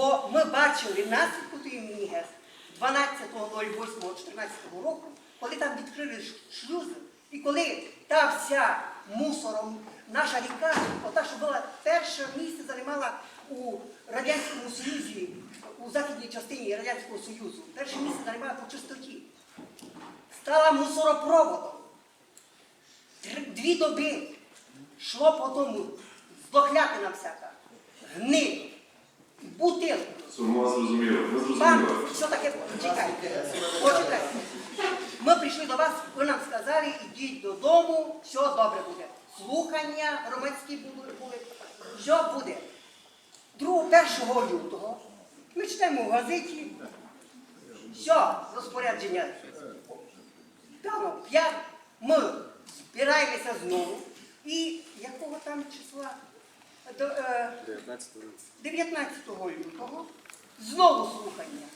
Бо ми бачили наслідку тієї МІГЕС 12.08.14 року, коли там відкрили шлюзи, і коли та вся мусором наша ріка, ота, що була перше місце займала у Радянському Союзі, у західній частині Радянського Союзу, перше місце займала по чистоті, стала мусоропроводом. Дві доби йшло по тому здохлятина всяка, гниль, Все, ми зрозуміли. Ми Пан, що таке? Чекайте, почекайте. Ми прийшли до вас, ви нам сказали, ідіть додому, все добре буде. Слухання громадські були. Що буде? 2 1 лютого ми читаємо в газеті, все, розпорядження дано 5, ми збираємося знову. І якого там числа? До, е, 19 лютого знову слухання.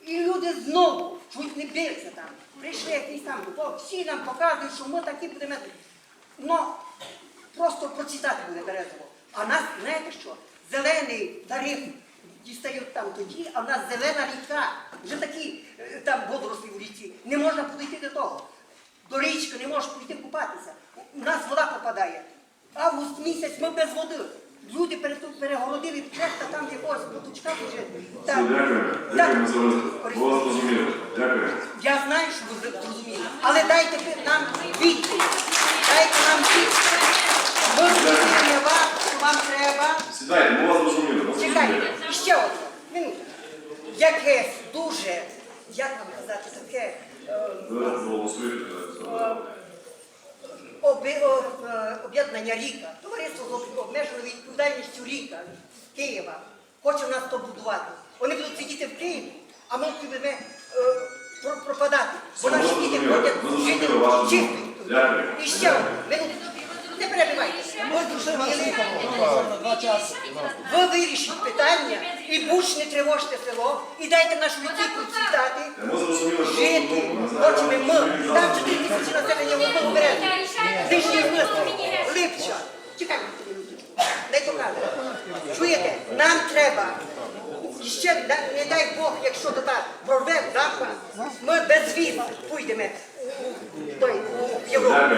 І люди знову чуть не билися там. Прийшли якісь там, то всі нам показують, що ми такі будемо. Ну, просто прочитати буде березово. А нас, знаєте що, зелений тариф дістають там тоді, а в нас зелена ріка, вже такі е, там водорослі в річці. Не можна підійти до того. До річки не можеш прийти купатися. У нас вода попадає. Август місяць ми без води. Люди пере- перегородили чехта там якогось потучка вже. Так. дякую. Так. Дякую. Я знаю, що ви зрозуміли, але дайте нам відповідь. Дайте нам відповідь. Ми розуміємо вас, що вам треба. Сідайте, ми вас зрозуміли. Чекайте, ще одне. Минуту. Якесь дуже, як вам казати, таке е, Ви голосуєте. Е, оби- о, е, об'єднання Ріка, товариство з об- обмеженою відповідальністю Ріка Києва, хоче в нас то будувати. Вони будуть сидіти в Києві, а ми будемо е, про- пропадати. Бо наші діти ходять жити вашу чисто. І ще одне. Не перебивайте. Ми. Ви вирішіть питання і будь не тривожте село, і дайте нашу вітку цвітати. Ми зрозуміли, що Жити, хочемо ми. Там 4 тисячі населення Чуєте, нам треба. І ще, не дай Бог, якщо така прорве запах, ми без віз пійдемо в Європу.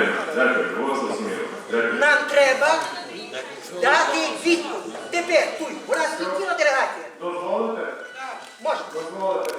Нам треба дати відповідь. Тепер тут. У нас відділа делегація. Дозволите? Можна. Дозволите.